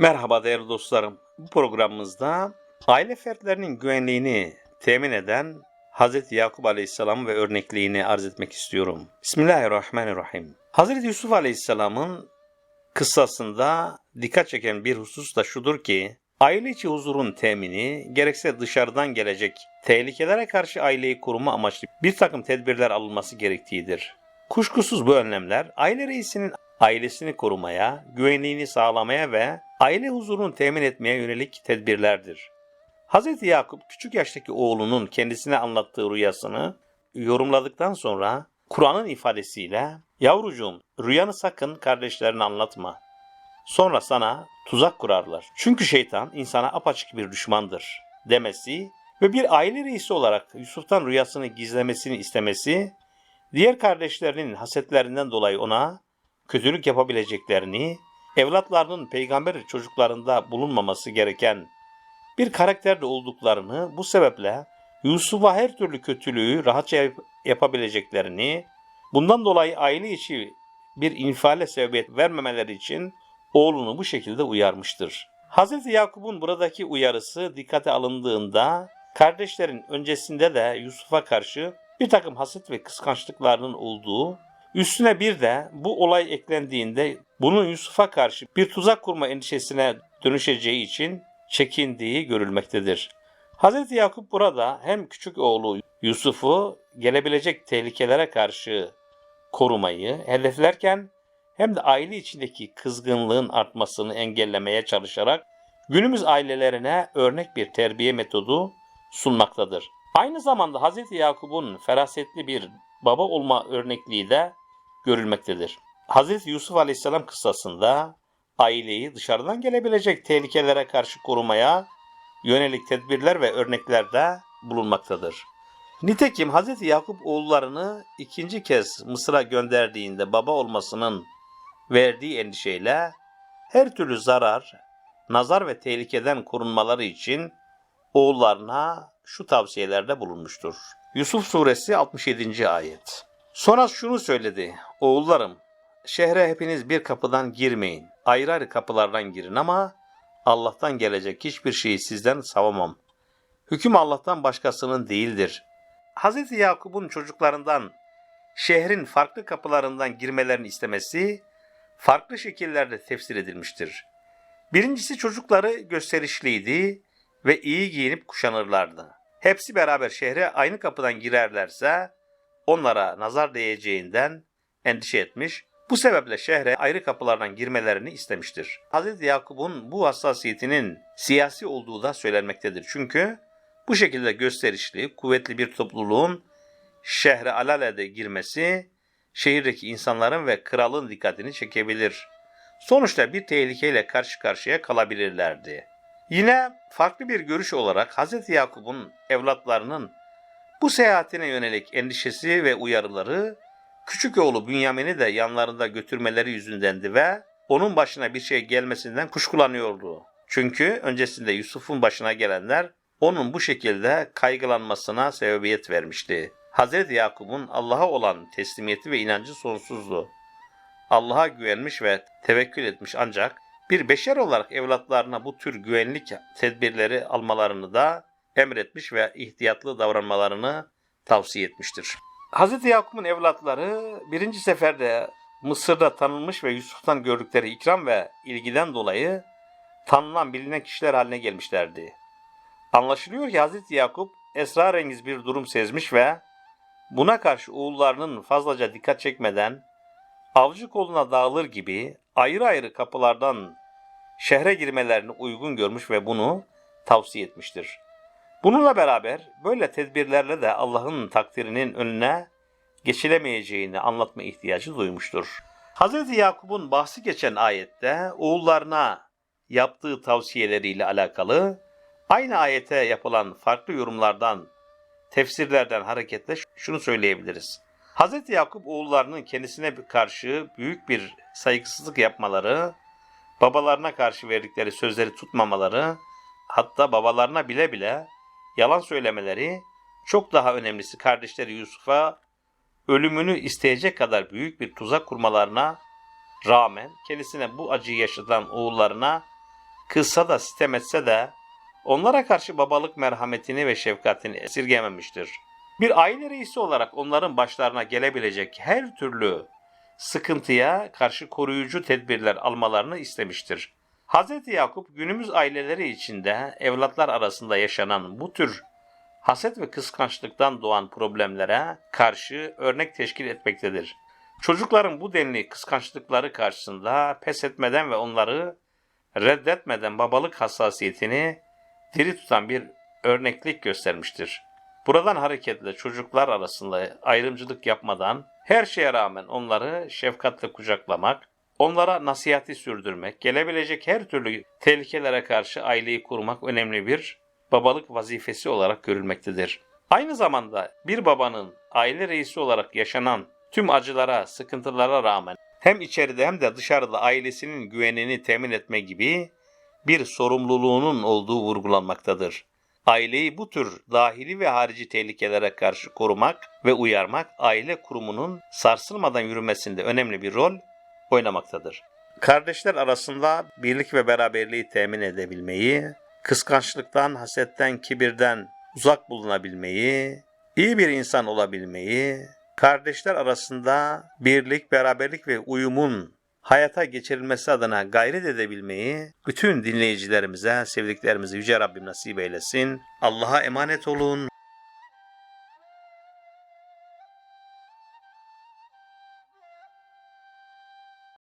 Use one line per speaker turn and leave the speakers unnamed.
Merhaba değerli dostlarım. Bu programımızda aile fertlerinin güvenliğini temin eden Hz. Yakup Aleyhisselam ve örnekliğini arz etmek istiyorum. Bismillahirrahmanirrahim. Hz. Yusuf Aleyhisselam'ın kıssasında dikkat çeken bir husus da şudur ki, aile içi huzurun temini, gerekse dışarıdan gelecek tehlikelere karşı aileyi koruma amaçlı bir takım tedbirler alınması gerektiğidir. Kuşkusuz bu önlemler aile reisinin ailesini korumaya, güvenliğini sağlamaya ve aile huzurunu temin etmeye yönelik tedbirlerdir. Hz. Yakup küçük yaştaki oğlunun kendisine anlattığı rüyasını yorumladıktan sonra Kur'an'ın ifadesiyle Yavrucuğum rüyanı sakın kardeşlerine anlatma. Sonra sana tuzak kurarlar. Çünkü şeytan insana apaçık bir düşmandır demesi ve bir aile reisi olarak Yusuf'tan rüyasını gizlemesini istemesi diğer kardeşlerinin hasetlerinden dolayı ona kötülük yapabileceklerini, evlatlarının peygamber çocuklarında bulunmaması gereken bir karakterde olduklarını, bu sebeple Yusuf'a her türlü kötülüğü rahatça yap- yapabileceklerini, bundan dolayı aile içi bir infiale sebebiyet vermemeleri için oğlunu bu şekilde uyarmıştır. Hz. Yakup'un buradaki uyarısı dikkate alındığında kardeşlerin öncesinde de Yusuf'a karşı bir takım haset ve kıskançlıklarının olduğu, üstüne bir de bu olay eklendiğinde bunun Yusuf'a karşı bir tuzak kurma endişesine dönüşeceği için çekindiği görülmektedir. Hz. Yakup burada hem küçük oğlu Yusuf'u gelebilecek tehlikelere karşı korumayı hedeflerken hem de aile içindeki kızgınlığın artmasını engellemeye çalışarak günümüz ailelerine örnek bir terbiye metodu sunmaktadır. Aynı zamanda Hz. Yakup'un ferasetli bir baba olma örnekliği de görülmektedir. Hz. Yusuf Aleyhisselam kıssasında aileyi dışarıdan gelebilecek tehlikelere karşı korumaya yönelik tedbirler ve örnekler de bulunmaktadır. Nitekim Hz. Yakup oğullarını ikinci kez Mısır'a gönderdiğinde baba olmasının verdiği endişeyle her türlü zarar, nazar ve tehlikeden korunmaları için oğullarına şu tavsiyelerde bulunmuştur. Yusuf suresi 67. ayet. Sonra şunu söyledi. Oğullarım, şehre hepiniz bir kapıdan girmeyin. Ayrı ayrı kapılardan girin ama Allah'tan gelecek hiçbir şeyi sizden savamam. Hüküm Allah'tan başkasının değildir. Hz. Yakup'un çocuklarından şehrin farklı kapılarından girmelerini istemesi farklı şekillerde tefsir edilmiştir. Birincisi çocukları gösterişliydi ve iyi giyinip kuşanırlardı. Hepsi beraber şehre aynı kapıdan girerlerse onlara nazar değeceğinden endişe etmiş, bu sebeple şehre ayrı kapılardan girmelerini istemiştir. Hz. Yakup'un bu hassasiyetinin siyasi olduğu da söylenmektedir. Çünkü bu şekilde gösterişli, kuvvetli bir topluluğun şehre alalede girmesi şehirdeki insanların ve kralın dikkatini çekebilir. Sonuçta bir tehlikeyle karşı karşıya kalabilirlerdi. Yine farklı bir görüş olarak Hz. Yakup'un evlatlarının bu seyahatine yönelik endişesi ve uyarıları küçük oğlu Bünyamin'i de yanlarında götürmeleri yüzündendi ve onun başına bir şey gelmesinden kuşkulanıyordu. Çünkü öncesinde Yusuf'un başına gelenler onun bu şekilde kaygılanmasına sebebiyet vermişti. Hz. Yakup'un Allah'a olan teslimiyeti ve inancı sonsuzdu. Allah'a güvenmiş ve tevekkül etmiş ancak bir beşer olarak evlatlarına bu tür güvenlik tedbirleri almalarını da emretmiş ve ihtiyatlı davranmalarını tavsiye etmiştir. Hz. Yakup'un evlatları birinci seferde Mısır'da tanınmış ve Yusuf'tan gördükleri ikram ve ilgiden dolayı tanınan bilinen kişiler haline gelmişlerdi. Anlaşılıyor ki Hz. Yakup esrarengiz bir durum sezmiş ve buna karşı oğullarının fazlaca dikkat çekmeden avcı koluna dağılır gibi ayrı ayrı kapılardan şehre girmelerini uygun görmüş ve bunu tavsiye etmiştir. Bununla beraber böyle tedbirlerle de Allah'ın takdirinin önüne geçilemeyeceğini anlatma ihtiyacı duymuştur. Hz. Yakup'un bahsi geçen ayette oğullarına yaptığı tavsiyeleriyle alakalı aynı ayete yapılan farklı yorumlardan, tefsirlerden hareketle şunu söyleyebiliriz. Hz. Yakup oğullarının kendisine karşı büyük bir saygısızlık yapmaları, babalarına karşı verdikleri sözleri tutmamaları, hatta babalarına bile bile yalan söylemeleri, çok daha önemlisi kardeşleri Yusuf'a ölümünü isteyecek kadar büyük bir tuzak kurmalarına rağmen kendisine bu acıyı yaşatan oğullarına kızsa da sitem etse de onlara karşı babalık merhametini ve şefkatini esirgememiştir. Bir aile reisi olarak onların başlarına gelebilecek her türlü sıkıntıya karşı koruyucu tedbirler almalarını istemiştir. Hz. Yakup günümüz aileleri içinde evlatlar arasında yaşanan bu tür haset ve kıskançlıktan doğan problemlere karşı örnek teşkil etmektedir. Çocukların bu denli kıskançlıkları karşısında pes etmeden ve onları reddetmeden babalık hassasiyetini diri tutan bir örneklik göstermiştir. Buradan hareketle çocuklar arasında ayrımcılık yapmadan her şeye rağmen onları şefkatle kucaklamak, onlara nasihati sürdürmek, gelebilecek her türlü tehlikelere karşı aileyi kurmak önemli bir babalık vazifesi olarak görülmektedir. Aynı zamanda bir babanın aile reisi olarak yaşanan tüm acılara, sıkıntılara rağmen hem içeride hem de dışarıda ailesinin güvenini temin etme gibi bir sorumluluğunun olduğu vurgulanmaktadır. Aileyi bu tür dahili ve harici tehlikelere karşı korumak ve uyarmak aile kurumunun sarsılmadan yürümesinde önemli bir rol oynamaktadır. Kardeşler arasında birlik ve beraberliği temin edebilmeyi, kıskançlıktan, hasetten, kibirden uzak bulunabilmeyi, iyi bir insan olabilmeyi, kardeşler arasında birlik, beraberlik ve uyumun hayata geçirilmesi adına gayret edebilmeyi bütün dinleyicilerimize, sevdiklerimize Yüce Rabbim nasip eylesin. Allah'a emanet olun.